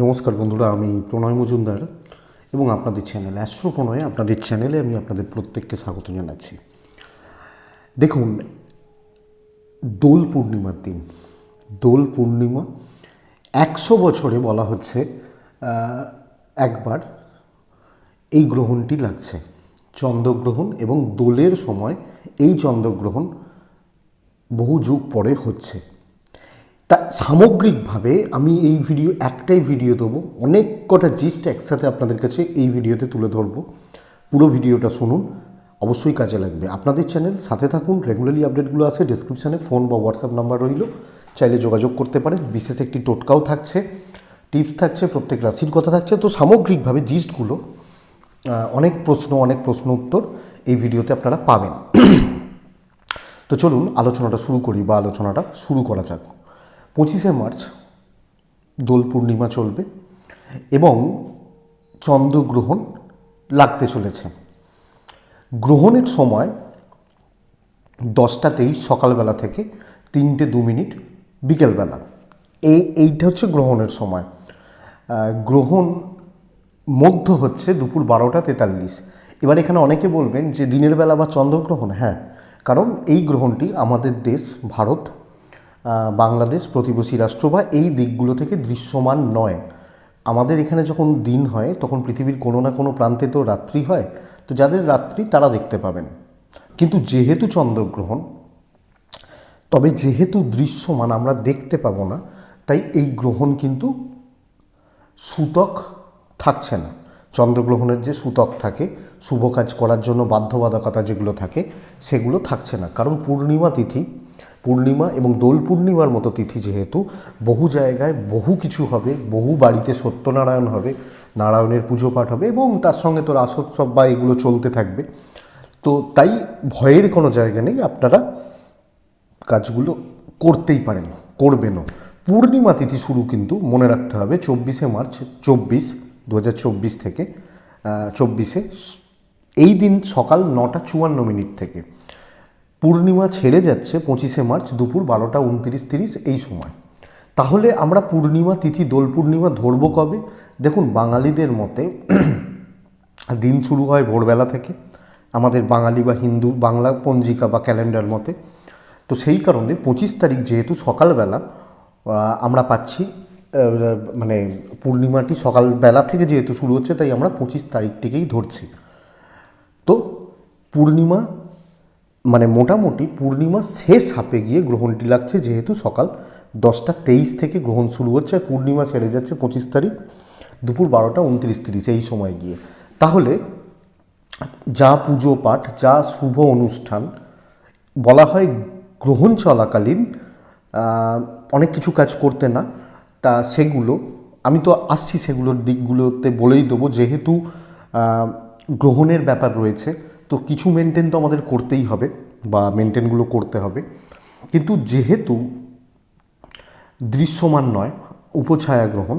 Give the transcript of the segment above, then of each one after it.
নমস্কার বন্ধুরা, আমি প্রণয় মজুমদার এবং আপনাদের চ্যানেল অ্যাস্ট্রো প্রণয় আপনাদের চ্যানেলে আমি আপনাদের প্রত্যেককে স্বাগত জানাচ্ছি। দেখুন, দোল পূর্ণিমার দিন। দোল পূর্ণিমা একশো বছরে বলা হচ্ছে একবার এই গ্রহণটি লাগছে। চন্দ্রগ্রহণ এবং দোলের সময় এই চন্দ্রগ্রহণ বহু যুগ পরে হচ্ছে। তা সামগ্রিকভাবে আমি এই ভিডিও একটাই ভিডিও দেবো। অনেক কটা জিস্ট একসাথে আপনাদের কাছে এই ভিডিওতে তুলে ধরবো। পুরো ভিডিওটা শুনুন, অবশ্যই কাজে লাগবে। আপনাদের চ্যানেল সাথে থাকুন রেগুলারলি আপডেটগুলো আছে ডিসক্রিপশানে ফোন বা হোয়াটসঅ্যাপ নাম্বার রইল। চাইলে যোগাযোগ করতে পারেন, বিশেষ একটি টোটকাও থাকছে টিপস থাকছে, প্রত্যেক রাশির কথা থাকছে। তো সামগ্রিকভাবে জিস্টগুলো অনেক প্রশ্ন অনেক প্রশ্ন উত্তর এই ভিডিওতে আপনারা পাবেন। তো চলুন, আলোচনাটা শুরু করি বা আলোচনাটা শুরু করা যাক। পঁচিশে মার্চ দোল পূর্ণিমা চলবে এবং চন্দ্রগ্রহণ লাগতে চলেছে। গ্রহণের সময় দশটাতেই সকালবেলা থেকে তিনটে দু মিনিট বিকেলবেলা। এই, এইটা হচ্ছে গ্রহণের সময়। গ্রহণ মধ্য হচ্ছে দুপুর বারোটা তেতাল্লিশ। এবার এখানে অনেকে বলবেন যে দিনের বেলা বা চন্দ্রগ্রহণ হ্যাঁ কারণ এই গ্রহণটি আমাদের দেশ, ভারত বাংলাদেশ প্রতিবেশী রাষ্ট্র বা এই দিকগুলো থেকে দৃশ্যমান নয়। আমাদের এখানে যখন দিন হয়, তখন পৃথিবীর কোনো না কোনো প্রান্তে তো রাত্রি হয়। তো যাদের রাত্রি, তারা দেখতে পাবেন। কিন্তু যেহেতু চন্দ্রগ্রহণ, তবে যেহেতু দৃশ্যমান, আমরা দেখতে পাবো না। তাই এই গ্রহণ কিন্তু সূতক থাকছে না। চন্দ্রগ্রহণের যে সূতক থাকে, শুভ কাজ করার জন্য বাধ্যবাধকতা যেগুলো থাকে, সেগুলো থাকছে না। কারণ পূর্ণিমা তিথি পূর্ণিমা এবং দোল পূর্ণিমার মতো তিথি যেহেতু, বহু জায়গায় বহু কিছু হবে, বহু বাড়িতে সত্যনারায়ণ হবে, নারায়ণের পুজো পাঠ হবে এবং তার সঙ্গে তো রাসোৎসব বা এগুলো চলতে থাকবে। তো তাই ভয়ের কোনো জায়গা নেই, আপনারা কাজগুলো করতেই পারেন, করবেনও। পূর্ণিমা তিথি শুরু কিন্তু মনে রাখতে হবে, চব্বিশে মার্চ, চব্বিশ দু থেকে চব্বিশে, এই দিন সকাল নটা চুয়ান্ন মিনিট থেকে। পূর্ণিমা ছেড়ে যাচ্ছে পঁচিশে মার্চ দুপুর বারোটা উনত্রিশ তিরিশ এই সময়। তাহলে আমরা পূর্ণিমা তিথি, দোল পূর্ণিমা ধরবো কবে? দেখুন, বাঙালিদের মতে দিন শুরু হয় ভোরবেলা থেকে। আমাদের বাঙালি বা হিন্দু, বাংলা পঞ্জিকা বা ক্যালেন্ডার মতে। তো সেই কারণে পঁচিশ তারিখ যেহেতু সকালবেলা আমরা পাচ্ছি মানে পূর্ণিমাটি সকালবেলা থেকে যেহেতু শুরু হচ্ছে, তাই আমরা পঁচিশ তারিখটিকেই ধরছি। তো পূর্ণিমা মানে মোটামুটি পূর্ণিমা শেষ হাপে গিয়ে গ্রহণটি লাগছে, যেহেতু সকাল দশটা তেইশ থেকে গ্রহণ শুরু হচ্ছে, আর পূর্ণিমা ছেড়ে যাচ্ছে পঁচিশ তারিখ, দুপুর বারোটা উনত্রিশ তিরিশ এই সময় গিয়ে। তাহলে যা পুজো পাঠ, যা শুভ অনুষ্ঠান, বলা হয় গ্রহণ চলাকালীন অনেক কিছু কাজ করতে না, তা সেগুলো, আমি তো আসছি সেগুলোর দিকগুলোতে বলেই দেবো, যেহেতু গ্রহণের ব্যাপার রয়েছে তো কিছু মেনটেন তো আমাদের করতেই হবে বা মেনটেনগুলো করতে হবে। কিন্তু যেহেতু দৃশ্যমান নয় উপছায়া গ্রহণ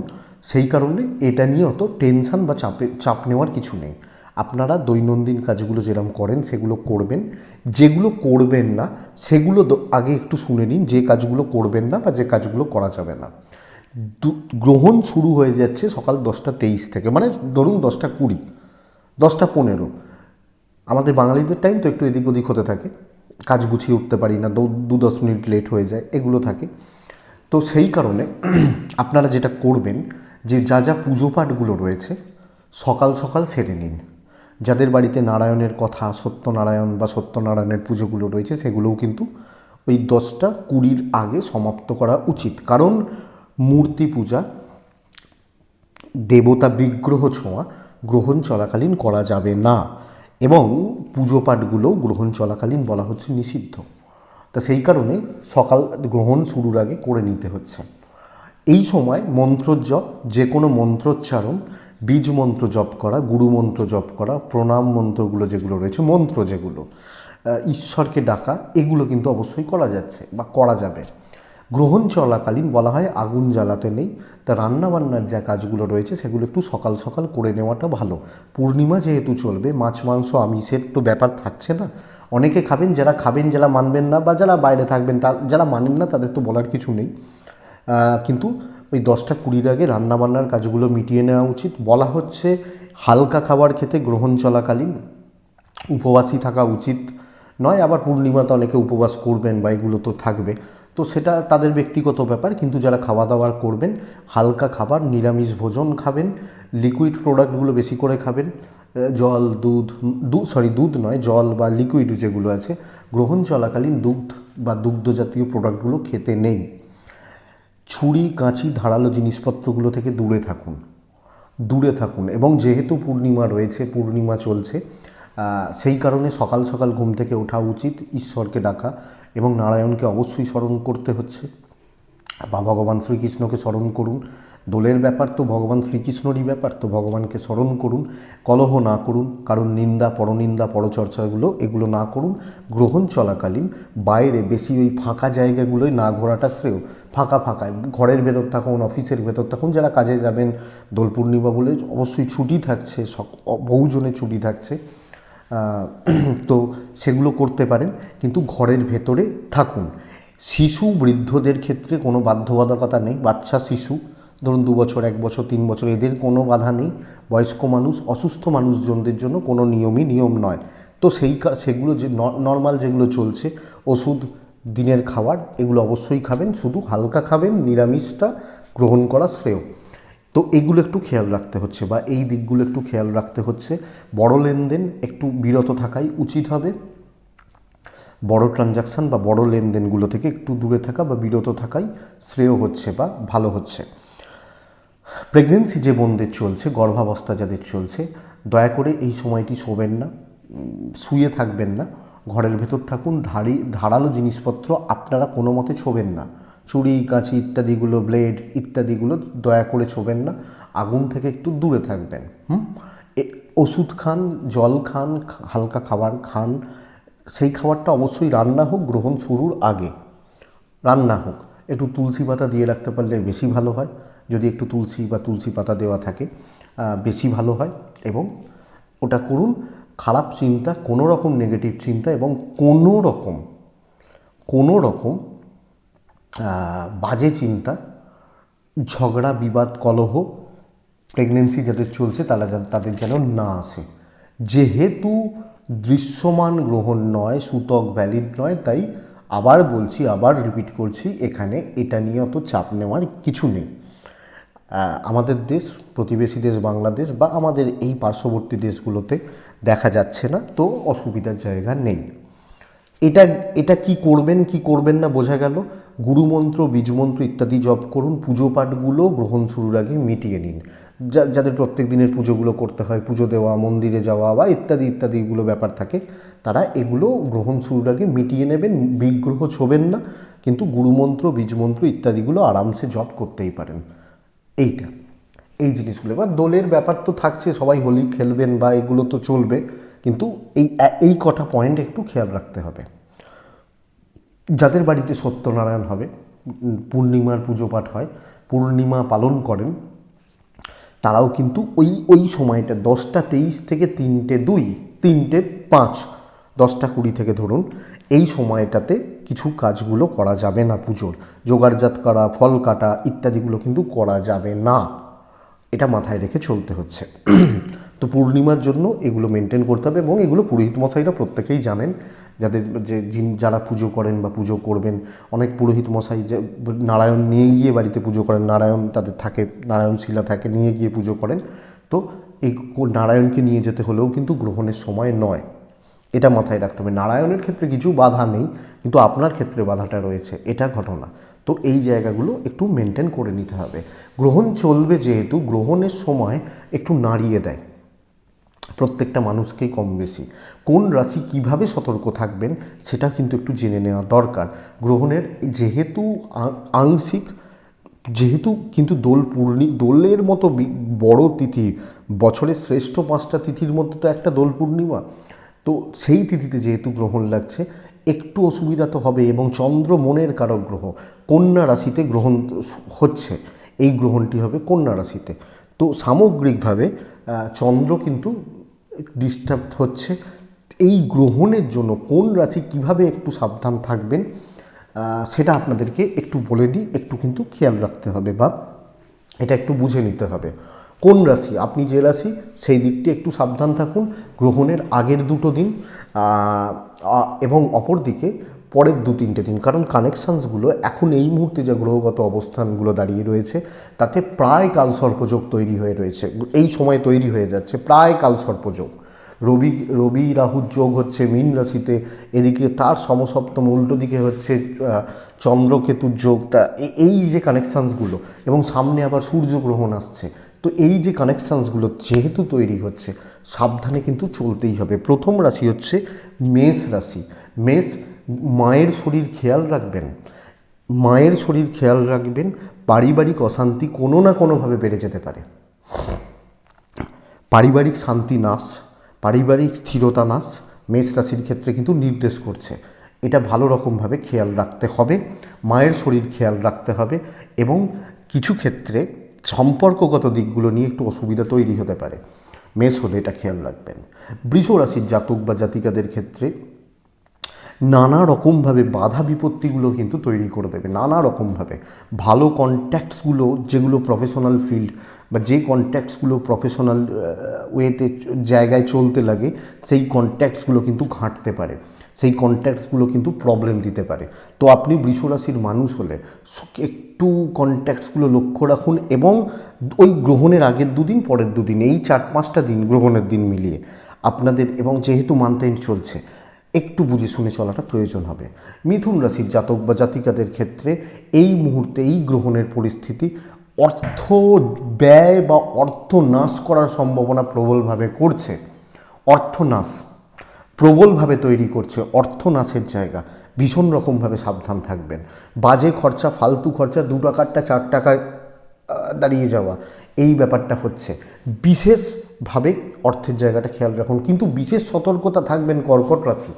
সেই কারণে এটা নিয়ে অত টেনশন বা চাপে, চাপ নেওয়ার কিছু নেই। আপনারা দৈনন্দিন কাজগুলো যেরকম করেন, সেগুলো করবেন। যেগুলো করবেন না, সেগুলো আগে একটু শুনে নিন যে কাজগুলো করবেন না বা যে কাজগুলো করা যাবে না। গ্রহণ শুরু হয়ে যাচ্ছে সকাল দশটা তেইশ থেকে মানে ধরুন দশটা কুড়ি, দশটা পনেরো। আমাদের বাঙালিদের টাইম তো একটু এদিক ওদিক হতে থাকে। কাজ গুছিয়ে উঠতে পারি না, দু দশ মিনিট লেট হয়ে যায়, এগুলো থাকে। তো সেই কারণে আপনারা যেটা করবেন, যে যা যা পুজো পাঠগুলো রয়েছে, সকাল সকাল সেরে নিন। যাদের বাড়িতে নারায়ণের কথা, সত্যনারায়ণ বা সত্যনারায়ণের পুজোগুলো রয়েছে, সেগুলোও কিন্তু ওই দশটা কুড়ির আগে সমাপ্ত করা উচিত। কারণ মূর্তি পূজা, দেবতা বিগ্রহ ছোঁয়া গ্রহণ চলাকালীন করা যাবে না। এবং পুজো পাঠগুলো গ্রহণ চলাকালীন বলা হচ্ছে নিষিদ্ধ। তা সেই কারণে সকাল গ্রহণ শুরুর আগে করে নিতে হচ্ছে। এই সময় মন্ত্র জপ যে কোনো মন্ত্রোচ্চারণ, বীজ মন্ত্র জপ করা, গুরু মন্ত্র জপ করা, প্রণাম মন্ত্রগুলো যেগুলো রয়েছে, মন্ত্র যেগুলো ঈশ্বরকে ডাকা, এগুলো কিন্তু অবশ্যই করা যাচ্ছে বা করা যাবে। গ্রহণ চলাকালীন বলা হয় আগুন জ্বালাতে নেই। তা রান্নাবান্নার যা কাজগুলো রয়েছে, সেগুলো একটু সকাল সকাল করে নেওয়াটা ভালো। পূর্ণিমা যেহেতু চলবে, মাছ, মাংস, আমিষের তো ব্যাপার থাকছে না। অনেকে খাবেন, যারা খাবেন, যারা মানবেন না বা যারা বাইরে থাকবেন, তা যারা মানেন না, তাদের তো বলার কিছু নেই। কিন্তু ওই দশটা কুড়ির আগে রান্নাবান্নার কাজগুলো মিটিয়ে নেওয়া উচিত। বলা হচ্ছে হালকা খাবার খেতে গ্রহণ চলাকালীন উপবাসী থাকা উচিত নয়, আবার পূর্ণিমাতে অনেকে উপবাস করবেন বা এগুলো তো থাকবে। তো সেটা তাদের ব্যক্তিগত ব্যাপার, কিন্তু যারা খাওয়া দাওয়া করবেন, হালকা খাবার, নিরামিষ ভোজন খাবেন লিকুইড প্রোডাক্টগুলো বেশি করে খাবেন জল, দুধ দুধ সরি দুধ নয়, জল বা লিকুইড যেগুলো আছে, গ্রহণ চলাকালীন দুগ্ধ বা দুগ্ধ জাতীয় প্রোডাক্টগুলো খেতে নেই। ছুরি, কাঁচি, ধারালো জিনিসপত্রগুলো থেকে দূরে থাকুন। দূরে থাকুন এবং যেহেতু পূর্ণিমা রয়েছে, পূর্ণিমা চলছে সেই কারণে সকাল সকাল ঘুম থেকে ওঠা উচিত, ঈশ্বরকে ডাকা এবং নারায়ণকে অবশ্যই স্মরণ করতে হচ্ছে। বা ভগবান শ্রীকৃষ্ণকে স্মরণ করুন। দোলের ব্যাপার তো ভগবান শ্রীকৃষ্ণরই ব্যাপার, তো ভগবানকে স্মরণ করুন। কলহ না করুন, কারণ নিন্দা, পরনিন্দা, পরচর্চাগুলো এগুলো না করুন। গ্রহণ চলাকালীন বাইরে বেশি ওই ফাঁকা জায়গাগুলোয় না ঘোরাটা শ্রেয়। ফাঁকা ফাঁকা, ঘরের ভেতর থাকুন, অফিসের ভেতর থাকুন, যারা কাজে যাবেন, দোল পূর্ণিমা বলে অবশ্যই ছুটি থাকছে বহুজনের ছুটি থাকছে। তো সেগুলো করতে পারেন, কিন্তু ঘরের ভেতরে থাকুন। শিশু বৃদ্ধদের ক্ষেত্রে কোনো বাধ্যবাধকতা নেই, বাচ্চা, শিশু, ধরুন দু বছর, এক বছর, তিন বছর, এদের কোনো বাধা নেই। বয়স্ক মানুষ, অসুস্থ মানুষজনদের জন্য কোনো নিয়মই নিয়ম নয়। তো সেই সেগুলো যে নর্মাল যেগুলো চলছে, ওষুধ, দিনের খাবার, এগুলো অবশ্যই খাবেন, শুধু হালকা খাবেন, নিরামিষটা গ্রহণ করা শ্রেয়। তো এগুলো একটু খেয়াল রাখতে হচ্ছে বা এই দিকগুলো একটু খেয়াল রাখতে হচ্ছে। বড় লেনদেন একটু বিরত থাকাই উচিত হবে। বড় ট্রানজাকশান বা বড় লেনদেনগুলো থেকে একটু দূরে থাকা বা বিরত থাকাই শ্রেয় হচ্ছে বা ভালো হচ্ছে। প্রেগনেন্সি যে বোনদের চলছে, গর্ভাবস্থা যাদের চলছে, দয়া করে এই সময়টি শোবেন না, শুয়ে থাকবেন না, ঘরের ভেতর থাকুন, ধারি, ধারালো জিনিসপত্র আপনারা কোনো মতে ছোবেন না। চুড়ি, কাঁচি ইত্যাদিগুলো ব্লেড ইত্যাদিগুলো দয়া করে ছোবেন না, আগুন থেকে একটু দূরে থাকবেন, হুম? ওষুধ খান, জল খান হালকা খাবার খান, সেই খাবারটা অবশ্যই রান্না হোক, গ্রহণ শুরুর আগে। রান্না হোক, একটু তুলসী পাতা দিয়ে রাখতে পারলে বেশি ভালো হয়, যদি একটু তুলসী বা তুলসী পাতা দেওয়া থাকে বেশি ভালো হয় এবং ওটা করুন, খারাপ চিন্তা, কোনো রকম নেগেটিভ চিন্তা এবং কোনো রকম কোনো রকম বাজে চিন্তা, ঝগড়া, বিবাদ, কলহ প্রেগনেন্সি যাদের চলছে তারা তাদের যেন না আসে। যেহেতু দৃশ্যমান গ্রহণ নয়, সূতক ভ্যালিড নয়, তাই আবার বলছি, আবার রিপিট করছি, এখানে এটা নিয়ে অত চাপ নেওয়ার কিছু নেই। আমাদের দেশ, প্রতিবেশী দেশ বাংলাদেশ বা আমাদের এই পার্শ্ববর্তী দেশগুলোতে দেখা যাচ্ছে না, তো অসুবিধার জায়গা নেই। এটা এটা কি করবেন কি করবেন না বোঝা গেল। গুরুমন্ত্র বীজমন্ত্র ইত্যাদি জপ করুন, পুজো পাঠগুলো গ্রহণ শুরুর আগে মিটিয়ে নিন। যা- যাদের প্রত্যেক দিনের পুজোগুলো করতে হয়, পুজো দেওয়া, মন্দিরে যাওয়া বা ইত্যাদি ইত্যাদিগুলো ব্যাপার থাকে, তারা এগুলো গ্রহণ শুরুর আগে মিটিয়ে নেবেন, বিগ্রহ ছোবেন না, কিন্তু গুরুমন্ত্র বীজমন্ত্র ইত্যাদিগুলো আরামসে জপ করতেই পারেন। এইটা, এই জিনিসগুলো। এবার দোলের ব্যাপার তো থাকছে, সবাই হোলি খেলবেন বা এগুলো তো চলবে। কিন্তু এই এই কটা পয়েন্ট একটু খেয়াল রাখতে হবে। যাদের বাড়িতে সত্যনারায়ণ হবে, পূর্ণিমার পুজো পাঠ হয়, পূর্ণিমা পালন করেন, তারাও কিন্তু ওই ওই সময়টা দশটা তেইশ থেকে তিনটে দুই, তিনটে পাঁচ, দশটা কুড়ি থেকে ধরুন, এই সময়টাতে কিছু কাজগুলো করা যাবে না পুজোর। জোগাড়জাত করা, ফল কাটা ইত্যাদিগুলো কিন্তু করা যাবে না। এটা মাথায় রেখে চলতে হচ্ছে। তো পূর্ণিমার জন্য এগুলো মেনটেন করতে হবে এবং এগুলো পুরোহিত মশাইরা প্রত্যেকেই জানেন। যাদের যে যিন- যারা পুজো করেন বা পুজো করবেন, অনেক পুরোহিত মশাই যে নারায়ণ নিয়ে গিয়ে বাড়িতে পুজো করেন, নারায়ণ তাদের থাকে, নারায়ণ শিলা থাকে নিয়ে গিয়ে পুজো করেন। তো এই নারায়ণকে নিয়ে যেতে হলেও কিন্তু গ্রহণের সময় নয়। এটা মাথায় রাখতে হবে। নারায়ণের ক্ষেত্রে কিছু বাধা নেই, কিন্তু আপনার ক্ষেত্রে বাধাটা রয়েছে, এটা ঘটনা। তো এই জায়গাগুলো একটু মেনটেন করে নিতে হবে। গ্রহণ চলবে যেহেতু, গ্রহণের সময় একটু নাড়িয়ে দেয়। প্রত্যেকটা মানুষকেই কম বেশি। কোন রাশি কীভাবে সতর্ক থাকবেন, সেটা কিন্তু একটু জেনে নেওয়া দরকার। গ্রহণের যেহেতু আংশিক, যেহেতু কিন্তু দোল পূর্ণি, দোলের মতো বড় তিথি, বছরের শ্রেষ্ঠ পাঁচটা তিথির মধ্যে তো একটা দোল পূর্ণিমা। তো সেই তিথিতে যেহেতু গ্রহণ লাগছে, একটু অসুবিধা তো হবে এবং চন্দ্র মনের কারক গ্রহ, কন্যা রাশিতে গ্রহণ হচ্ছে। এই গ্রহণটি হবে কন্যা রাশিতে। তো সামগ্রিকভাবে চন্দ্র কিন্তু ডিস্টার্ব হচ্ছে। এই গ্রহণের জন্য কোন রাশি কীভাবে একটু সাবধান থাকবেন সেটা আপনাদেরকে একটু বলে দিই, একটু কিন্তু খেয়াল রাখতে হবে বা এটা একটু বুঝে নিতে হবে। কোন রাশি? আপনি যে রাশি, সেই দিকটি একটু সাবধান থাকুন। গ্রহণের আগের দুটো দিন এবং অপর দিকে পরের দু তিনটে দিন। কারণ কানেকশানসগুলো এখন এই মুহূর্তে যে গ্রহগত অবস্থানগুলো দাঁড়িয়ে রয়েছে, তাতে প্রায় কালসর্পযোগ তৈরি হয়ে রয়েছে। এই সময় তৈরি হয়ে যাচ্ছে প্রায় কালসর্পযোগ। রবি রবি রাহুর যোগ হচ্ছে মীন রাশিতে, এদিকে তার সমসপ্তম উল্টো দিকে হচ্ছে চন্দ্রকেতুর যোগ। তা এই যে কানেকশানসগুলো এবং সামনে আবার সূর্যগ্রহণ আসছে। তো এই যে কানেকশানসগুলো যেহেতু তৈরি হচ্ছে, সাবধানে কিন্তু চলতেই হবে। প্রথম রাশি হচ্ছে মেষ রাশি। মেষ মায়ের শরীর খেয়াল রাখবেন। মায়ের শরীর খেয়াল রাখবেন, পারিবারিক অশান্তি কোনো না কোনোভাবে বেড়ে যেতে পারে। পারিবারিক শান্তি নাশ, পারিবারিক স্থিরতা নাশ মেষ রাশির ক্ষেত্রে কিন্তু নির্দেশ করছে। এটা ভালো রকমভাবে খেয়াল রাখতে হবে, মায়ের শরীর খেয়াল রাখতে হবে এবং কিছু ক্ষেত্রে সম্পর্কগত দিকগুলো নিয়ে একটু অসুবিধা তৈরি হতে পারে। মেষ হলে এটা খেয়াল রাখবেন। বৃষ রাশির জাতক বা জাতিকাদের ক্ষেত্রে নানা রকমভাবে বাধা বিপত্তিগুলো কিন্তু তৈরি করে দেবে, নানা রকমভাবে। ভালো কন্ট্যাক্টসগুলো যেগুলো প্রফেশনাল ফিল্ড বা যে কন্ট্যাক্টসগুলো প্রফেশনাল ওয়েতে জায়গায় চলতে লাগে, সেই কন্ট্যাক্টসগুলো কিন্তু ঘাঁটতে পারে। সেই কন্ট্যাক্টসগুলো কিন্তু প্রবলেম দিতে পারে। তো আপনি বৃষরাশির মানুষ হলে একটু কন্ট্যাক্টসগুলো লক্ষ্য রাখুন এবং ওই গ্রহণের আগের দুদিন, পরের দুদিন, এই চার পাঁচটা দিন গ্রহণের দিন মিলিয়ে আপনাদের এবং যেহেতু মান্থেন্ড চলছে একটু বুঝে শুনে চলাটা প্রয়োজন হবে। মিথুন রাশির জাতক বা জাতিকাদের ক্ষেত্রে এই মুহূর্তে এই গ্রহণের পরিস্থিতি অর্থ ব্যয় বা অর্থ নাশ করার সম্ভাবনা প্রবলভাবে করছে। অর্থনাশ প্রবলভাবে তৈরি করছে অর্থনাশের জায়গা। ভীষণ রকমভাবে সাবধান থাকবেন। বাজে খরচা, ফালতু খরচা, দু টাকারটা চার টাকায় দাঁড়িয়ে যাওয়া, এই ব্যাপারটা হচ্ছে। বিশেষভাবে অর্থের জায়গাটা খেয়াল রাখুন। কিন্তু বিশেষ সতর্কতা থাকবেন কর্কট রাশি।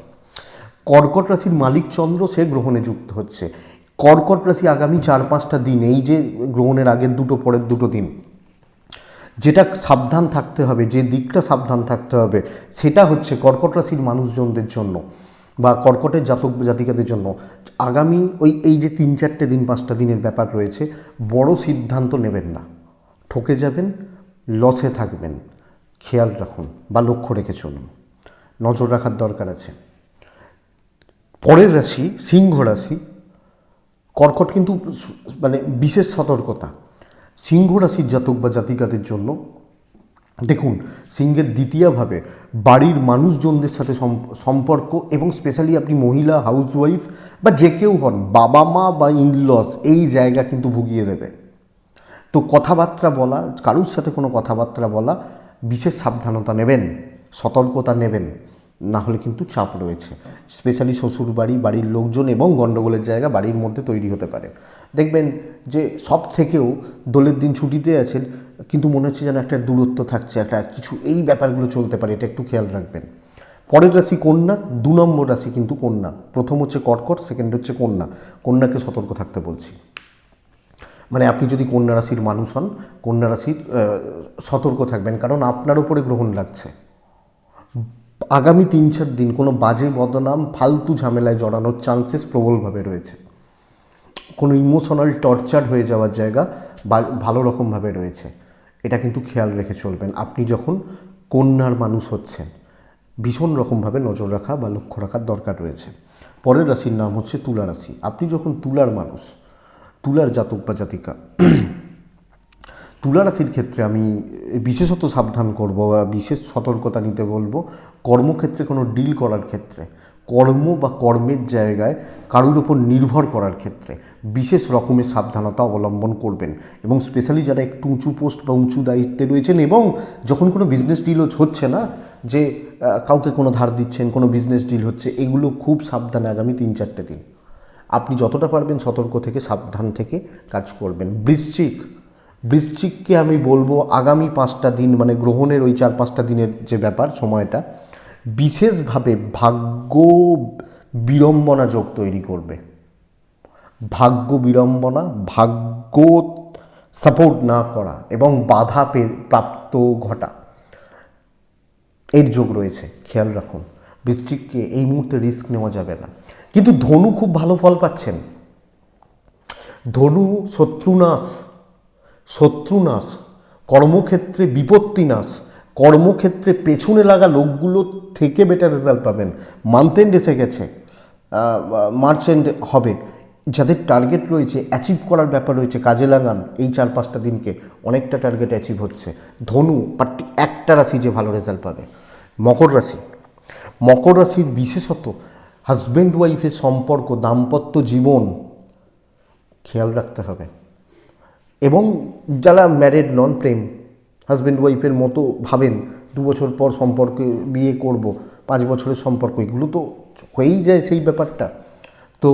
কর্কট রাশির মালিক চন্দ্র, সে গ্রহণে যুক্ত হচ্ছে। কর্কট রাশি আগামী চার, পাঁচটা দিন, এই যে গ্রহণের আগের দুটো, পরের দুটো দিন, যেটা সাবধান থাকতে হবে, যে দিকটা সাবধান থাকতে হবে, সেটা হচ্ছে কর্কট রাশির মানুষজনদের জন্য বা কর্কটের জাতক জাতিকাদের জন্য। আগামী ওই, এই যে তিন, চারটে দিন, পাঁচটা দিনের ব্যাপার রয়েছে, বড় সিদ্ধান্ত নেবেন না। ঠকে যাবেন লসে থাকবেন। খেয়াল রাখুন বা লক্ষ্য রেখে চলুন। নজর রাখার দরকার আছে। পরের রাশি, সিংহ রাশি। কর্কট কিন্তু মানে বিশেষ সতর্কতা। সিংহ রাশির জাতক বা জাতিকাদের জন্য দেখুন, সিংহের দ্বিতীয়ভাবে বাড়ির মানুষজনদের সাথে সম্পর্ক এবং স্পেশালি আপনি মহিলা হাউসওয়াইফ বা যে কেউ হন, বাবা মা বা ইনলস এই জায়গা কিন্তু ভুগিয়ে দেবে। তো কথাবার্তা বলা, কারুর সাথে কোনো কথাবার্তা বলা সাবধানতা নেবেন, সতর্কতা নেবেন, না হলে কিন্তু চাপ রয়েছে। স্পেশালি শ্বশুর বাড়ি, বাড়ির লোকজন এবং গণ্ডগোলের জায়গা বাড়ির মধ্যে তৈরি হতে পারে। দেখবেন যে সব থেকেও দোলের দিন ছুটিতে আছেন, কিন্তু মনে হচ্ছে যেন একটা দূরত্ব থাকছে, একটা কিছু এই ব্যাপারগুলো চলতে পারে, এটা একটু খেয়াল রাখবেন। পরের রাশি কন্যা, দু নম্বর রাশি কিন্তু কন্যা। প্রথম হচ্ছে কর্কট সেকেন্ড হচ্ছে কন্যা। কন্যাকে সতর্ক থাকতে বলছি। মানে আপনি যদি কন্যা রাশির মানুষ হন, কন্যা রাশির সতর্ক থাকবেন, কারণ আপনার উপরে গ্রহণ লাগছে। আগামী তিন চার দিন কোনো বাজে বদনাম, ফালতু ঝামেলায় জড়ানোর চান্সেস প্রবলভাবে রয়েছে। কোনো ইমোশনাল টর্চার হয়ে যাওয়ার জায়গা ভালো রকমভাবে রয়েছে। এটা কিন্তু খেয়াল রেখে চলবেন। আপনি যখন কন্যার মানুষ হচ্ছেন, ভীষণ রকমভাবে নজর রাখা বা লক্ষ্য রাখার দরকার রয়েছে। পরের রাশির নাম হচ্ছে তুলা রাশি। আপনি যখন তুলার মানুষ তুলার জাতক বা জাতিকা তুলা রাশির ক্ষেত্রে আমি বিশেষত সাবধান করব বা বিশেষ সতর্কতা নিতে বলব, কর্মক্ষেত্রে কোনো ডিল করার ক্ষেত্রে, কর্ম বা কর্মের জায়গায় কারুর ওপর নির্ভর করার ক্ষেত্রে বিশেষ রকমের সাবধানতা অবলম্বন করবেন এবং স্পেশালি যারা একটু উঁচু পোস্ট বা উঁচু দায়িত্বে রয়েছেন এবং যখন কোনো বিজনেস ডিল হচ্ছে না, যে কাউকে কোনো ধার দিচ্ছেন, কোনো বিজনেস ডিল হচ্ছে, এগুলো খুব সাবধানে আগামী তিন চারটে দিন। আপনি যতটা পারবেন সতর্ক থেকে, সাবধান থেকে কাজ করবেন। বৃশ্চিক, বৃশ্চিককে আমি বলব আগামী পাঁচটা দিন মানে গ্রহণের ওই চার পাঁচটা দিনের যে ব্যাপার, সময়টা, বিশেষভাবে ভাগ্য বিড়ম্বনা যোগ তৈরি করবে। ভাগ্য বিড়ম্বনা, ভাগ্য সাপোর্ট না করা এবং বাধা পে- প্রাপ্ত ঘটা, এর যোগ রয়েছে। খেয়াল রাখুন, বৃশ্চিককে এই মুহূর্তে রিস্ক নেওয়া যাবে না। কিন্তু ধনু খুব ভালো ফল পাচ্ছেন। ধনু শত্রুনাশ শত্রুনাশ কর্মক্ষেত্রে বিপত্তি নাশ, কর্মক্ষেত্রে পেছনে লাগা লোকগুলো থেকে বেটার রেজাল্ট পাবেন। মান্থ এন্ড এসে গেছে মার্চ এন্ড হবে। যাদের টার্গেট রয়েছে অ্যাচিভ করার ব্যাপার রয়েছে, কাজে লাগান, এই চার পাঁচটা দিনকে অনেকটা টার্গেট অ্যাচিভ হচ্ছে। ধনু পার্টি একটা রাশি যে ভালো রেজাল্ট পাবে, মকর রাশি। মকর রাশির বিশেষত হাজব্যান্ড ওয়াইফের সম্পর্ক, দাম্পত্য জীবন খেয়াল রাখতে হবে। এবং যারা ম্যারেড নন প্রেম হাজব্যান্ড ওয়াইফের মতো ভাবেন, দু বছর পর সম্পর্কে বিয়ে করব, পাঁচ বছরের সম্পর্ক, এগুলো তো হয়েই যায় সেই ব্যাপারটা। তো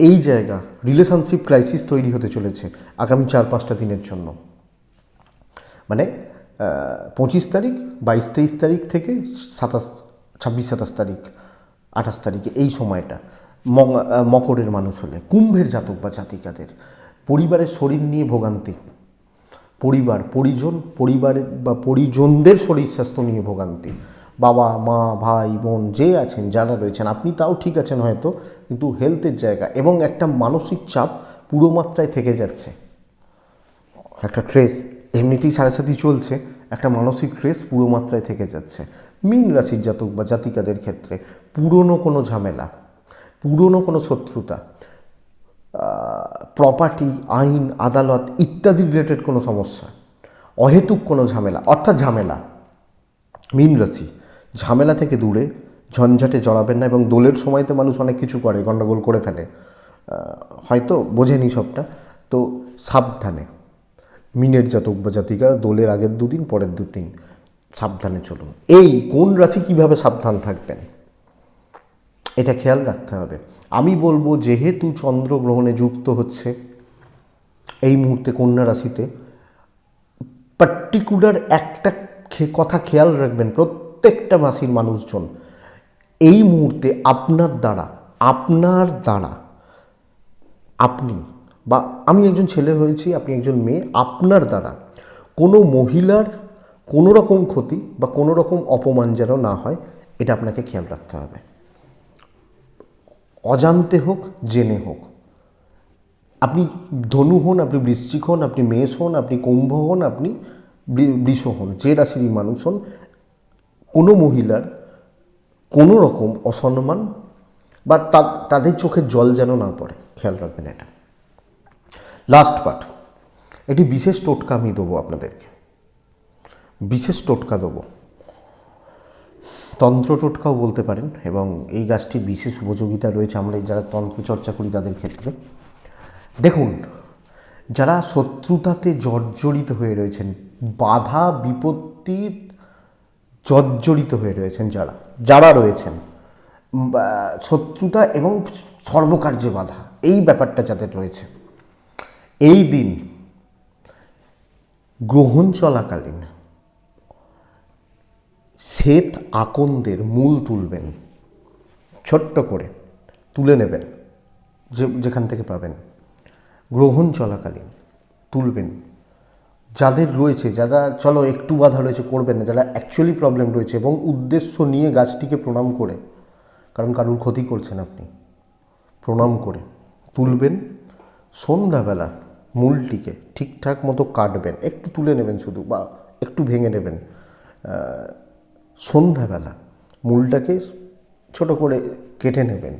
এই জায়গা রিলেশনশিপ ক্রাইসিস তৈরি হতে চলেছে আগামী চার, পাঁচটা দিনের জন্য। মানে পঁচিশ তারিখ, বাইশ, তেইশ তারিখ থেকে সাতাশ, ছাব্বিশ, সাতাশ তারিখ। আঠাশ তারিখে এই সময়টা মকরের মানুষ হলে, কুম্ভের জাতক বা জাতিকাদের, পরিবারের শরীর নিয়ে ভোগান্তি। পরিবার, পরিজন পরিবারের বা পরিজনদের শরীর স্বাস্থ্য নিয়ে ভোগান্তি। বাবা, মা, ভাই, বোন যে আছেন, যারা রয়েছেন, আপনি তাও ঠিক আছেন হয়তো, কিন্তু হেলথের জায়গা এবং একটা মানসিক চাপ পুরো মাত্রায় থেকে যাচ্ছে। একটা ট্রেস এমনিতেই সাড়ে সাথে চলছে, একটা মানসিক ট্রেস পুরো মাত্রায় থেকে যাচ্ছে। মীন রাশির জাতক বা জাতিকাদের ক্ষেত্রে পুরনো কোনো ঝামেলা, পুরনো কোনো শত্রুতা প্রপার্টি আইন, আদালত ইত্যাদি রিলেটেড কোনো সমস্যা, অহেতুক কোনো ঝামেলা, অর্থাৎ ঝামেলা। মীন রাশি, ঝামেলা থেকে দূরে, ঝঞ্ঝাটে জড়াবেন না এবং দোলের সময়তে মানুষ অনেক কিছু করে গণ্ডগোল করে ফেলে। হয়তো বোঝেনি সবটা। তো সাবধানে, মিনের জাতক বা জাতিকা, দোলের আগের দুদিন, পরের দুদিন সাবধানে চলুন। এই কোন রাশি কীভাবে সাবধান থাকবেন? এটা খেয়াল রাখতে হবে। আমি বলব যেহেতু চন্দ্রগ্রহণে যুক্ত হচ্ছে, এই মুহূর্তে কন্যা রাশিতে পার্টিকুলার একটা কথা খেয়াল রাখবেন প্রত্যেকটা রাশির মানুষজন। এই মুহূর্তে আপনার দ্বারা আপনার দ্বারা আপনি বা আমি একজন ছেলে হয়েছি, আপনি একজন মেয়ে, আপনার দ্বারা কোনো মহিলার কোনো রকম ক্ষতি বা কোনো রকম অপমান যেন না হয়, এটা আপনাকে খেয়াল রাখতে হবে। অজান্তে হোক, জেনে হোক। আপনি ধনু হন, আপনি বৃশ্চিক হন, আপনি মেষ হন, আপনি কুম্ভ হন, আপনি বৃষ হন, যে রাশিরই মানুষ হন, কোনো মহিলার কোনো রকম অসম্মান বা তাদের চোখে জল যেন না পড়ে, খেয়াল রাখবেন এটা। লাস্ট পার্ট এটি বিশেষ টোটকা আমি দেবো আপনাদেরকে। বিশেষ টোটকা দেবো। তন্ত্র টোটকাও বলতে পারেন এবং এই গাছটির বিশেষ উপযোগিতা রয়েছে। আমরা যারা তন্ত্র চর্চা করি তাদের ক্ষেত্রে। দেখুন, যারা শত্রুতাতে জর্জরিত হয়ে রয়েছেন, বাধা বিপত্তির জর্জরিত হয়ে রয়েছেন যারা যারা রয়েছেন শত্রুতা এবং সর্বকার্যে বাধা, এই ব্যাপারটা যাদের রয়েছে। এই দিন গ্রহণ চলাকালীন শ্বেত আকন্দের মূল তুলবেন। ছোট্ট করে তুলে নেবেন, যে, যেখান থেকে পাবেন। গ্রহণ চলাকালীন তুলবেন। যাদের রয়েছে, যারা, চলো একটু বাধা রয়েছে, করবেন না। যারা অ্যাকচুয়ালি প্রবলেম রয়েছে এবং উদ্দেশ্য নিয়ে গাছটিকে প্রণাম করে, কারণ কারুর ক্ষতি করছেন আপনি, প্রণাম করে তুলবেন। সন্ধ্যাবেলা মূলটিকে ঠিকঠাক মতো কাটবেন। একটু তুলে নেবেন শুধু বা একটু ভেঙে নেবেন। সন্ধ্যাবেলা মূলটাকে ছোট করে কেটে নেবেন,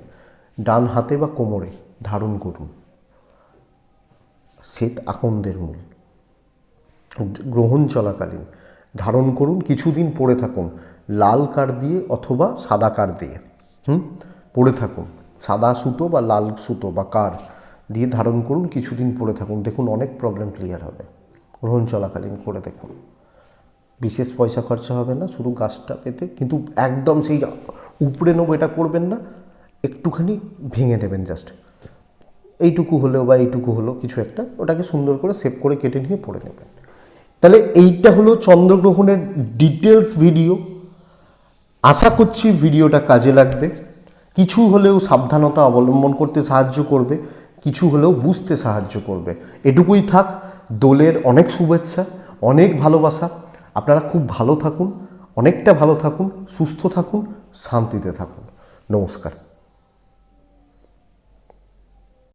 ডান হাতে বা কোমরে ধারণ করুন। শ্বেত আকন্দের মূল। গ্রহণ চলাকালীন ধারণ করুন, কিছুদিন পড়ে থাকুন, লাল কার দিয়ে অথবা সাদা কার দিয়ে, হুম? পড়ে থাকুন, সাদা সুতো বা লাল সুতো বা কার দিয়ে ধারণ করুন, কিছুদিন পড়ে থাকুন। দেখুন, অনেক প্রবলেম ক্লিয়ার হবে। গ্রহণ চলাকালীন করে দেখুন। বিশেষ পয়সা খরচা হবে না, শুধু গাছটা পেতে, কিন্তু একদম সেই উপড়ে নেব, এটা করবেন না, একটুখানি ভেঙে নেবেন জাস্ট এইটুকু হলেও বা এইটুকু হলো কিছু একটা, ওটাকে সুন্দর করে সেভ করে কেটে নিয়ে পড়ে নেবেন। তাহলে এইটা হলো চন্দ্রগ্রহণের ডিটেলস ভিডিও আশা করছি ভিডিওটা কাজে লাগবে। কিছু হলেও সাবধানতা অবলম্বন করতে সাহায্য করবে, কিছু হলেও বুঝতে সাহায্য করবে। এটুকুই থাক, দোলের অনেক শুভেচ্ছা, অনেক ভালোবাসা। আপনারা খুব ভালো থাকুন অনেকটা ভালো থাকুন সুস্থ থাকুন শান্তিতে থাকুন। নমস্কার।